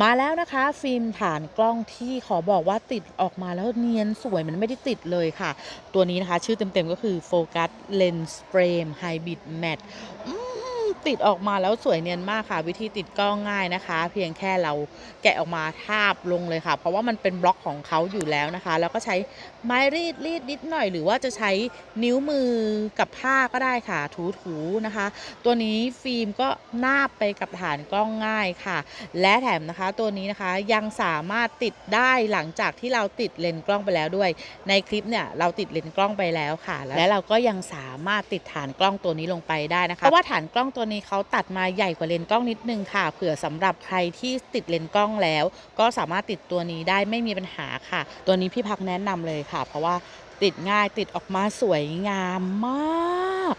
มาแล้วนะคะฟิล์มฐานกล้องที่ขอบอกว่าติดออกมาแล้วเนียนสวยมันไม่ได้ติดเลยค่ะ ตัวนี้นะคะ ชื่อเต็มๆก็คือโฟกัสเลนส์เฟรมไฮบริดแมทอื ติดออกมาแล้วสวยเนียนมากค่ะ วิธีติดกล้องง่ายนะคะ เพียงแค่เราแกะออกมาทาบลงเลยค่ะ เพราะว่ามันเป็นบล็อกของเขาอยู่แล้วนะคะ แล้วก็ใช้ไม้รีดรีดนิดหน่อย หรือว่าจะใช้นิ้วมือกับผ้าก็ได้ค่ะ ถูๆนะคะ ตัวนี้ฟิล์มก็นาบไปกับฐานกล้องง่ายค่ะ และแถมนะคะตัวนี้นะคะยังสามารถติดได้หลังจากที่เราติดเลนส์กล้องไปแล้วด้วย ในคลิปเนี่ยเราติดเลนส์กล้องไปแล้วค่ะ และเราก็ยังสามารถติดฐานกล้องตัวนี้ลงไปได้นะคะเพราะว่าฐานกล้องตัวนี้เขาตัดมาใหญ่กว่าเลนส์กล้องนิดนึงค่ะ เผื่อสำหรับใครที่ติดเลนส์กล้องแล้ว ก็สามารถติดตัวนี้ได้ไม่มีปัญหาค่ะ ตัวนี้พี่พักแนะนำเลยค่ะ เพราะว่าติดง่ายติดออกมาสวยงามมาก